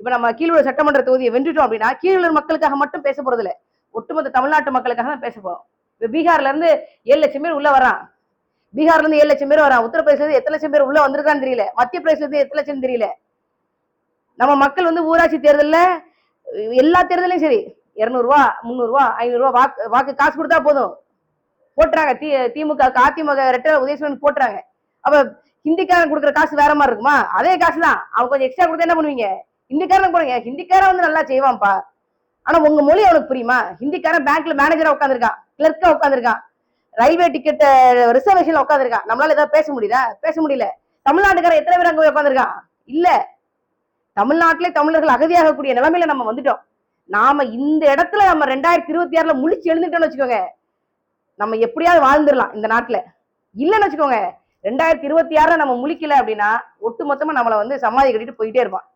இப்ப நம்ம கீழூர் சட்டமன்ற தொகுதியை வென்றுட்டோம் அப்படின்னா கீழூர் மக்களுக்காக மட்டும் பேச போறது இல்ல ஒட்டுமொத்த தமிழ்நாட்டு மக்களுக்காக தான் பேச போறோம். இப்போ பீகார்ல இருந்து ஏழு லட்சம் பேர் உள்ள வரான். பீகார்ல இருந்து ஏழு லட்சம் பேர் வரான். உத்தரப்பிரதேசல இருந்து எத்தனை லட்சம் பேர் உள்ள வந்திருக்கான்னு தெரியல. மத்திய பிரதேசல இருந்து எத்தனை லட்சம் தெரியல. நம்ம மக்கள் வந்து ஊராட்சி தேர்தல்ல எல்லா தேர்தலையும் சரி இரநூறுவா முந்நூறுவா ஐநூறுரூவா வாக்கு வாக்கு காசு கொடுத்தா போதும். போட்டுறாங்க. தி திமுக அதிமுக ரெட்டை உதயசூரன் போட்டுறாங்க. அப்ப ஹிந்திக்காரன் கொடுக்குற காசு வேற மாதிரி இருக்குமா? அதே காசு தான் அவன் கொஞ்சம் எக்ஸ்ட்ரா கொடுத்தா என்ன பண்ணுவீங்க? ஹிந்திக்காரன் கூட ஹிந்திக்காரன் வந்து நல்லா செய்வான்ப்பா. ஆனா உங்க மொழி அவனுக்கு புரியுமா? ஹிந்திக்காரன் பேங்க்ல மேனேஜரா உட்காந்துருக்கான் கிளர்க்கா உட்காந்துருக்கான் ரயில்வே டிக்கெட் ரிசர்வேஷன்ல உட்காந்துருக்கான் நம்மளால ஏதாவது பேச முடியுதா? பேச முடியல. தமிழ்நாட்டுக்காரன் எத்தனை பேர் அங்க போய் உட்காந்துருக்கான் இல்ல. தமிழ்நாட்டிலே தமிழர்கள் அகதியாகக்கூடிய நிலைமையில நம்ம வந்துட்டோம். நாம இந்த இடத்துல நம்ம ரெண்டாயிரத்தி இருபத்தி ஆறுல முழிச்சு எழுந்துட்டோம்னு வச்சுக்கோங்க. நம்ம எப்படியாவது வாழ்ந்துடலாம் இந்த நாட்டுல. இல்லைன்னு வச்சுக்கோங்க. ரெண்டாயிரத்தி இருபத்தி ஆறுல நம்ம முழிக்கல அப்படின்னா ஒட்டு மொத்தமா நம்மளை வந்து சமாதி கட்டிட்டு போயிட்டே இருப்பான்.